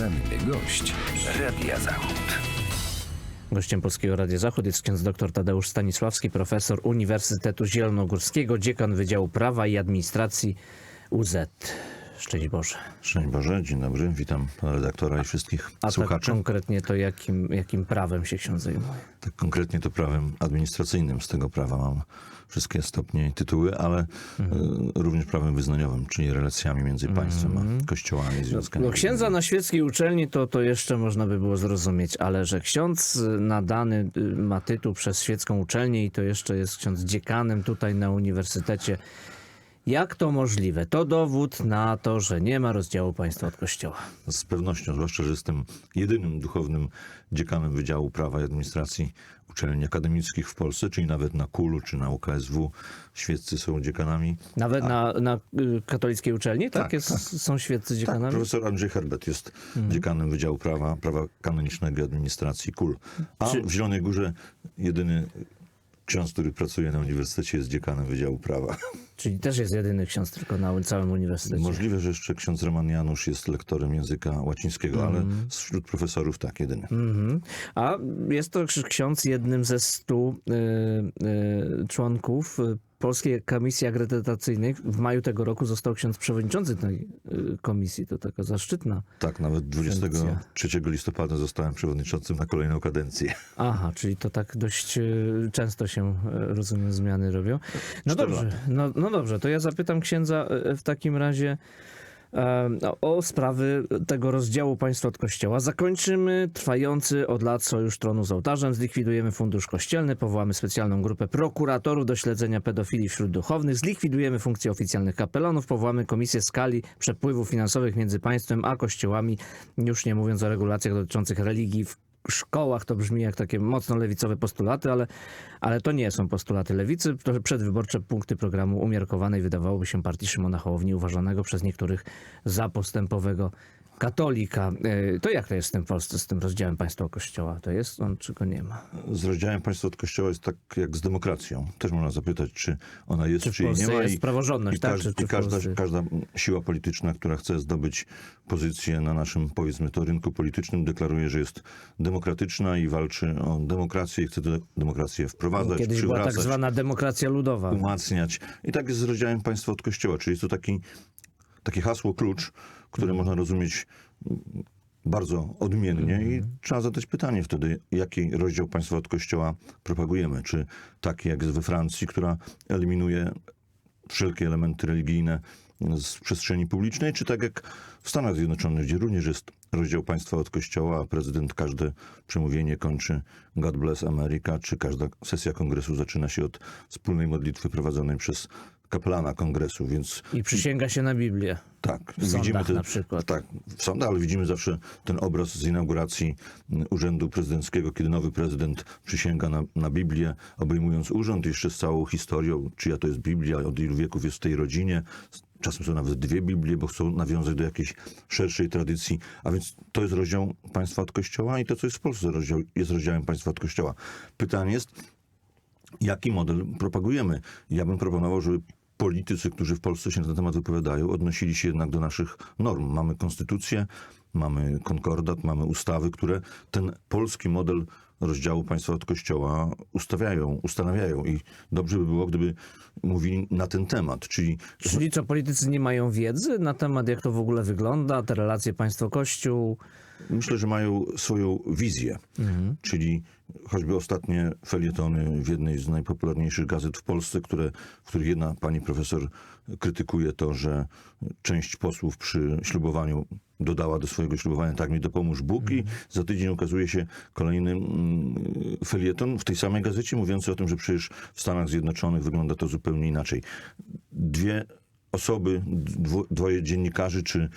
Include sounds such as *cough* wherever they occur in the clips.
Poranny gość Radia Zachód. Gościem Polskiego Radia Zachód jest ksiądz dr Tadeusz Stanisławski, profesor Uniwersytetu Zielonogórskiego, dziekan Wydziału Prawa i Administracji UZ. Szczęść Boże. Szczęść Boże, dzień dobry, witam pana redaktora i wszystkich A tak słuchaczy. konkretnie to jakim, jakim prawem się ksiądz zajmuje? Tak konkretnie to prawem administracyjnym z tego prawa mam wszystkie stopnie i tytuły, ale Mhm. e, również prawem wyznaniowym, czyli relacjami między państwem a kościołami, związkami. No księdza na świeckiej uczelni to, to jeszcze można by było zrozumieć, ale że ksiądz y, nadany y, ma tytuł przez świecką uczelnię i to jeszcze jest ksiądz dziekanem tutaj na uniwersytecie. Jak to możliwe? To dowód na to, że nie ma rozdziału państwa od kościoła. Z pewnością, zwłaszcza, że jestem jedynym duchownym dziekanem Wydziału Prawa i Administracji Uczelni Akademickich w Polsce, czyli nawet na KUL-u czy na UKSW świeccy są dziekanami. Nawet na, na y, katolickiej uczelni? Tak, Tak, jest, są świeccy Tak, dziekanami? profesor Andrzej Herbert jest dziekanem Wydziału Prawa, Prawa Kanonicznego i Administracji KUL. A Czy- w Zielonej Górze jedyny ksiądz, który pracuje na uniwersytecie jest dziekanem Wydziału Prawa. Czyli też jest jedyny ksiądz tylko na całym uniwersytecie. Możliwe, że jeszcze ksiądz Roman Janusz jest lektorem języka łacińskiego, ale wśród profesorów tak, jedyny. Mhm. A jest to ksiądz jednym ze stu y, y, członków Polskiej Komisji Akredytacyjnej. W maju tego roku został ksiądz przewodniczący tej y, komisji. To taka zaszczytna. Tak, nawet 23 listopada zostałem przewodniczącym na kolejną kadencję. Aha, czyli to tak dość y, często się, y, rozumiem, zmiany robią. No Cztery dobrze, no, no dobrze, to ja zapytam księdza y, w takim razie e, o- sprawy tego rozdziału państwa od kościoła. Zakończymy trwający od lat sojusz tronu z ołtarzem, zlikwidujemy fundusz kościelny, powołamy specjalną grupę prokuratorów do śledzenia pedofilii wśród duchownych, zlikwidujemy funkcję oficjalnych kapelonów, powołamy komisję skali przepływów finansowych między państwem a kościołami, już nie mówiąc o regulacjach dotyczących religii w szkołach to brzmi jak takie mocno lewicowe postulaty, ale, ale to nie są postulaty lewicy. To przedwyborcze punkty programu umiarkowanej wydawałoby się partii Szymona Hołowni, uważanego przez niektórych za postępowego katolika. E, To jak to jest w tym Polsce z tym rozdziałem państwa kościoła? To jest on, czy go nie ma? Z rozdziałem państwa od kościoła jest tak jak z demokracją. Też można zapytać, czy ona jest, Czy czy jej nie ma. jest I- praworządność, i, tak? każda, Czy- czy i każda, każda siła polityczna, która chce zdobyć pozycję na naszym, powiedzmy to, rynku politycznym, deklaruje, że jest demokratyczna i walczy o demokrację i chce tę demokrację wprowadzać, Kiedyś była tak przywracać, zwana demokracja ludowa. umacniać. I tak jest z rozdziałem państwa od kościoła, czyli jest to taki, takie hasło klucz, które można rozumieć bardzo odmiennie i trzeba zadać pytanie wtedy, jaki rozdział państwa od kościoła propagujemy. Czy taki jak we Francji, która eliminuje wszelkie elementy religijne z przestrzeni publicznej, czy tak jak w Stanach Zjednoczonych, gdzie również jest rozdział państwa od kościoła, a prezydent każde przemówienie kończy God bless America, czy każda sesja kongresu zaczyna się od wspólnej modlitwy prowadzonej przez kapelana kongresu, więc I przysięga się na Biblię. tak, W sądach na przykład. Tak, w sądach, ale widzimy zawsze ten obraz z inauguracji mm, urzędu prezydenckiego, kiedy nowy prezydent przysięga na, na Biblię, obejmując urząd jeszcze z całą historią, czyja to jest Biblia, od ilu wieków jest w tej rodzinie. Czasem są nawet dwie Biblie, bo chcą nawiązać do jakiejś szerszej tradycji. A więc to jest rozdział państwa od Kościoła i to, co jest w Polsce, rozdział, jest rozdziałem państwa od Kościoła. Pytanie jest, jaki model propagujemy. Ja bym proponował, żeby politycy, którzy w Polsce się na ten temat wypowiadają, odnosili się jednak do naszych norm. Mamy konstytucję, mamy konkordat, mamy ustawy, które ten polski model rozdziału państwa od kościoła ustawiają, ustanawiają i dobrze by było, gdyby mówili na ten temat, czyli Czyli co, politycy nie mają wiedzy na temat, jak to w ogóle wygląda, te relacje państwo-kościół? Myślę, że mają swoją wizję, czyli choćby ostatnie felietony w jednej z najpopularniejszych gazet w Polsce, które, w których jedna pani profesor krytykuje to, że część posłów przy ślubowaniu dodała do swojego ślubowania tak mi dopomóż Bóg. I za tydzień ukazuje się kolejny mm, felieton w tej samej gazecie mówiący o tym, że przecież w Stanach Zjednoczonych wygląda to zupełnie inaczej. Dwie osoby, dwo, dwoje dziennikarzy, czy,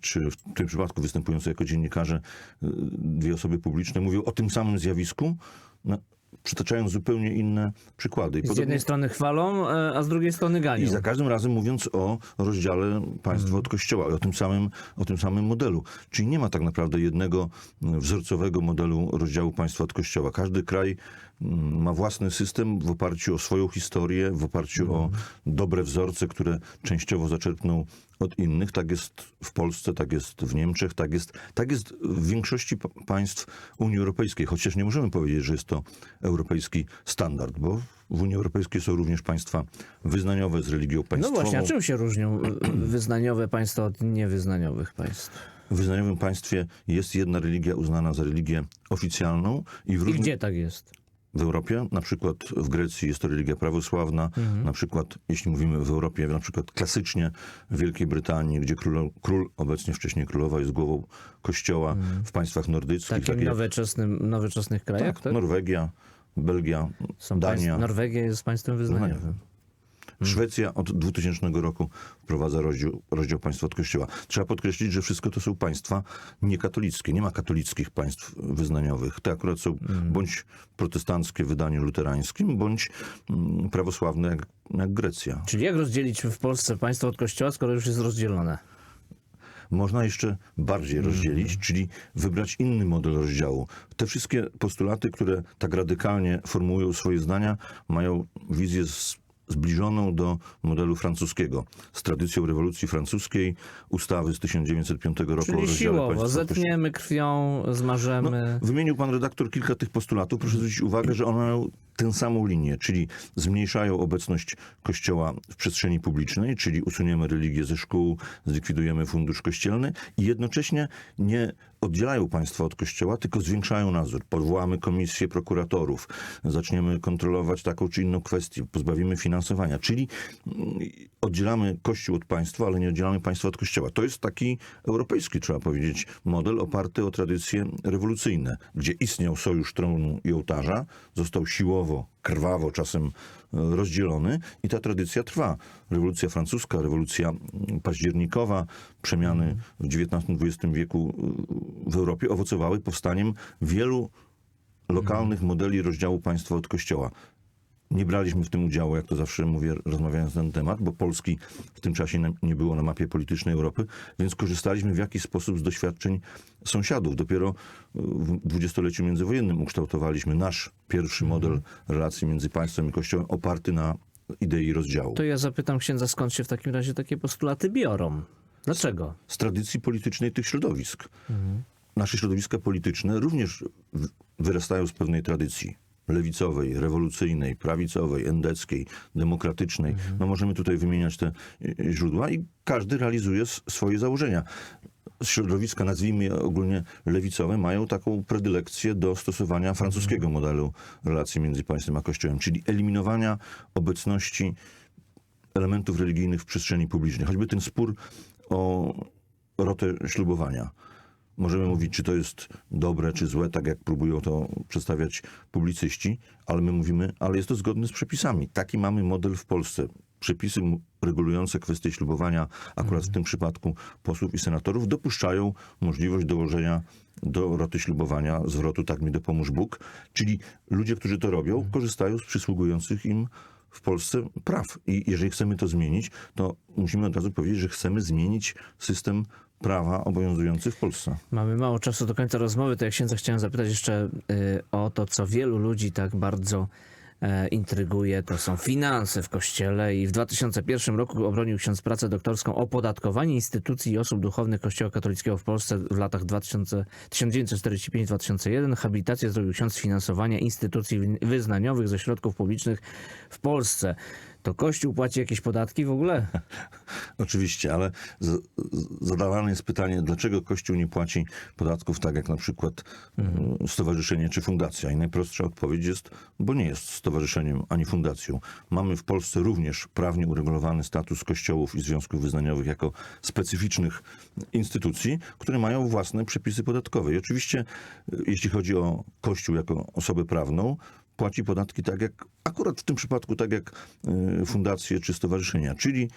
czy w tym przypadku występujące jako dziennikarze, y, dwie osoby publiczne mówią o tym samym zjawisku, no, przytaczając zupełnie inne przykłady. I Z jednej strony chwalą, e, a z drugiej strony ganią. i za każdym razem mówiąc o rozdziale państwa od kościoła i o tym, samym, o tym samym modelu. Czyli nie ma tak naprawdę jednego mm, wzorcowego modelu rozdziału państwa od kościoła. Każdy kraj mm, ma własny system w oparciu o swoją historię, w oparciu o dobre wzorce, które częściowo zaczerpnął od innych. Tak jest w Polsce, tak jest w Niemczech, tak jest, tak jest w większości pa- państw Unii Europejskiej. Chociaż nie możemy powiedzieć, że jest to europejski standard, bo w Unii Europejskiej są również państwa wyznaniowe z religią No państwową. właśnie, a czym się różnią y, *clears throat* wyznaniowe państwa od niewyznaniowych państw? W wyznaniowym państwie jest jedna religia uznana za religię oficjalną i w I różnych gdzie tak jest? W Europie, na przykład w Grecji jest to religia prawosławna, Mhm. na przykład, jeśli mówimy w Europie, na przykład klasycznie w Wielkiej Brytanii, gdzie król, król obecnie wcześniej królowa jest głową kościoła, w państwach nordyckich, Mhm. Takim takie nowoczesnym, nowoczesnych krajach? tak, Tak? Norwegia, Belgia, Są Dania, Norwegia jest państwem wyznaniowym. Szwecja od 2000 roku wprowadza rozdział, rozdział państwa od kościoła. Trzeba podkreślić, że wszystko to są państwa niekatolickie. Nie ma katolickich państw wyznaniowych. Te akurat są bądź protestanckie w wydaniu luterańskim, bądź mm, prawosławne jak, jak Grecja. Czyli jak rozdzielić w Polsce państwo od kościoła, skoro już jest rozdzielone? Można jeszcze bardziej rozdzielić, czyli wybrać inny model rozdziału. Te wszystkie postulaty, które tak radykalnie formułują swoje zdania, mają wizję z, zbliżoną do modelu francuskiego. Z tradycją rewolucji francuskiej, ustawy z 1905 roku o Czyli rozdziale siłowo, państwa zetniemy krwią, zmarzemy. Wymienił pan redaktor kilka tych postulatów. Proszę zwrócić uwagę, że one mają tę samą linię, czyli zmniejszają obecność Kościoła w przestrzeni publicznej, czyli usuniemy religię ze szkół, zlikwidujemy fundusz kościelny i jednocześnie nie oddzielają państwa od Kościoła, tylko zwiększają nadzór. Powołamy komisję prokuratorów, zaczniemy kontrolować taką czy inną kwestię, pozbawimy finansowania, czyli mm, oddzielamy Kościół od państwa, ale nie oddzielamy państwa od Kościoła. To jest taki europejski, trzeba powiedzieć, model oparty o tradycje rewolucyjne, gdzie istniał sojusz tronu i ołtarza, został siłowo, krwawo czasem e, rozdzielony i ta tradycja trwa. Rewolucja francuska, rewolucja październikowa, przemiany w XIX-XX wieku y, w Europie owocowały powstaniem wielu lokalnych modeli rozdziału państwa od kościoła. Nie braliśmy w tym udziału, jak to zawsze mówię, rozmawiając na ten temat, bo Polski w tym czasie nie było na mapie politycznej Europy, więc korzystaliśmy w jakiś sposób z doświadczeń sąsiadów. Dopiero w dwudziestoleciu międzywojennym ukształtowaliśmy nasz pierwszy model relacji między państwem i kościołem oparty na idei rozdziału. To ja zapytam księdza, skąd się w takim razie takie postulaty biorą? Dlaczego? z tradycji politycznej tych środowisk. Nasze środowiska polityczne również wyrastają z pewnej tradycji lewicowej, rewolucyjnej, prawicowej, endeckiej, demokratycznej. No możemy tutaj wymieniać te y, źródła i każdy realizuje swoje założenia. Środowiska, nazwijmy je ogólnie lewicowe, mają taką predylekcję do stosowania francuskiego modelu relacji między państwem a kościołem, czyli eliminowania obecności elementów religijnych w przestrzeni publicznej. Choćby ten spór o rotę ślubowania. Możemy mówić, czy to jest dobre, czy złe, tak jak próbują to przedstawiać publicyści, ale my mówimy, ale jest to zgodne z przepisami. Taki mamy model w Polsce. Przepisy regulujące kwestie ślubowania, akurat w tym przypadku posłów i senatorów, dopuszczają możliwość dołożenia do roty ślubowania zwrotu tak mi dopomóż Bóg. Czyli ludzie, którzy to robią, korzystają z przysługujących im w Polsce praw. I jeżeli chcemy to zmienić, to musimy od razu powiedzieć, że chcemy zmienić system prawa obowiązujący w Polsce. Mamy mało czasu do końca rozmowy, to jak księdza chciałem zapytać jeszcze y, o to, co wielu ludzi tak bardzo intryguje, to są finanse w Kościele i w 2001 roku obronił ksiądz pracę doktorską podatkowanie instytucji i osób duchownych Kościoła katolickiego w Polsce w latach 2000 1945-2001. Habilitację zrobił ksiądz finansowania instytucji wy- wyznaniowych ze środków publicznych w Polsce. To Kościół płaci jakieś podatki w ogóle? *laughs* Oczywiście, ale zadawane jest pytanie, dlaczego Kościół nie płaci podatków tak jak na przykład e, stowarzyszenie czy fundacja. I najprostsza odpowiedź jest, bo nie jest stowarzyszeniem ani fundacją. Mamy w Polsce również prawnie uregulowany status kościołów i związków wyznaniowych jako specyficznych instytucji, które mają własne przepisy podatkowe. I oczywiście, e, jeśli chodzi o Kościół jako osobę prawną, płaci podatki tak jak, akurat w tym przypadku tak jak e, fundacje czy stowarzyszenia, czyli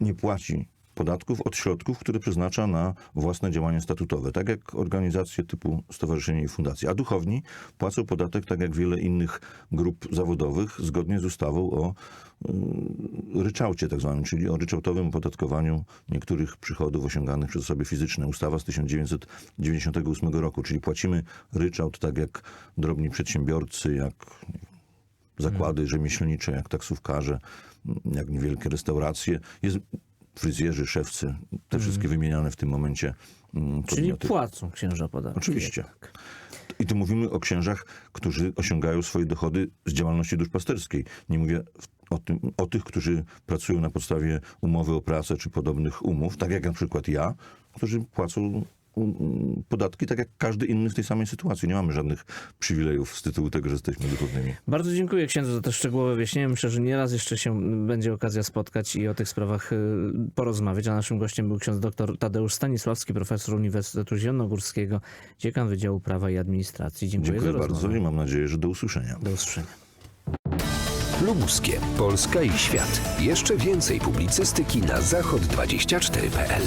nie płaci podatków od środków, które przeznacza na własne działania statutowe, tak jak organizacje typu stowarzyszenie i fundacje. A duchowni płacą podatek tak jak wiele innych grup zawodowych, zgodnie z ustawą o y, ryczałcie tak zwanym, czyli o ryczałtowym opodatkowaniu niektórych przychodów osiąganych przez osoby fizyczne. Ustawa z 1998 roku, czyli płacimy ryczałt tak jak drobni przedsiębiorcy, jak zakłady rzemieślnicze, jak taksówkarze, jak niewielkie restauracje. Jest fryzjerzy, szewcy, te wszystkie wymieniane w tym momencie mm, Czyli podmioty. płacą księża podatki. Oczywiście. jednak. I tu mówimy o księżach, którzy osiągają swoje dochody z działalności duszpasterskiej. Nie mówię o, tym, o tych, którzy pracują na podstawie umowy o pracę czy podobnych umów, tak jak na przykład ja, którzy płacą podatki tak jak każdy inny w tej samej sytuacji. Nie mamy żadnych przywilejów z tytułu tego, że jesteśmy duchownymi. Bardzo dziękuję księdzu za te szczegółowe wyjaśnienia. Myślę, że nieraz jeszcze się będzie okazja spotkać i o tych sprawach y, porozmawiać. A naszym gościem był ksiądz dr Tadeusz Stanisławski, profesor Uniwersytetu Zielonogórskiego, dziekan Wydziału Prawa i Administracji. Dziękuję, Dziękuję za bardzo rozmowę. i mam nadzieję, że do usłyszenia. Do usłyszenia. Lubuskie, Polska i świat. Jeszcze więcej publicystyki na zachod24.pl.